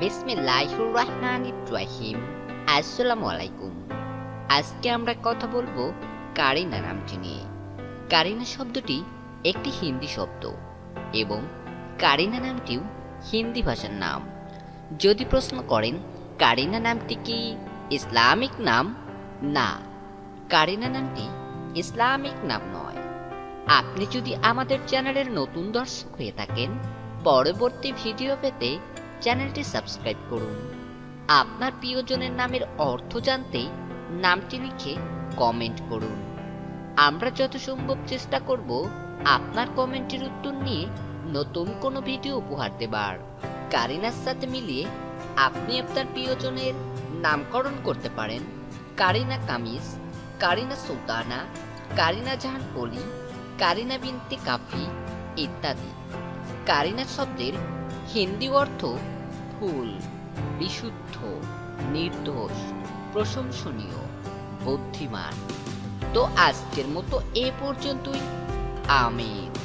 বিসমিল্লাহির রহমানির রহিম আসসালামু আলাইকুম আজকে আমরা কথা বলব কারিনা নামটি নিয়ে। কারিনা শব্দটি একটি হিন্দি শব্দ এবং কারিনা নামটিও হিন্দি ভাষার নাম। যদি প্রশ্ন করেন, কারিনা নামটি কি ইসলামিক নাম? না, কারিনা নামটি ইসলামিক নাম নয়। আপনি যদি আমাদের চ্যানেলের নতুন দর্শক হয়ে থাকেন, পরবর্তী ভিডিও পেতে চ্যানেলটি সাবস্ক্রাইব করুন। আপনার প্রিয়জনের নামের অর্থ জানতে নামটি লিখে কমেন্ট করুন। আমরা যত সম্ভব চেষ্টা করব আপনার কমেন্টের উত্তর নিয়ে নতুন কোনো ভিডিও উপহার দেবার। কারিনার সাথে মিলিয়ে আপনি আপনার প্রিয়জনের নামকরণ করতে পারেন। কারিনা কামিজ, কারিনা সুলতানা, কারিনা জাহান পলি কারিনা বিনতে কাফি ইত্যাদি। কারিনা শব্দের হিন্দি অর্থ ফুল বিশুদ্ধ নির্দোষ প্রশংসনীয় বুদ্ধিমান। তো আজকের মতো এ পর্যন্তই। আমির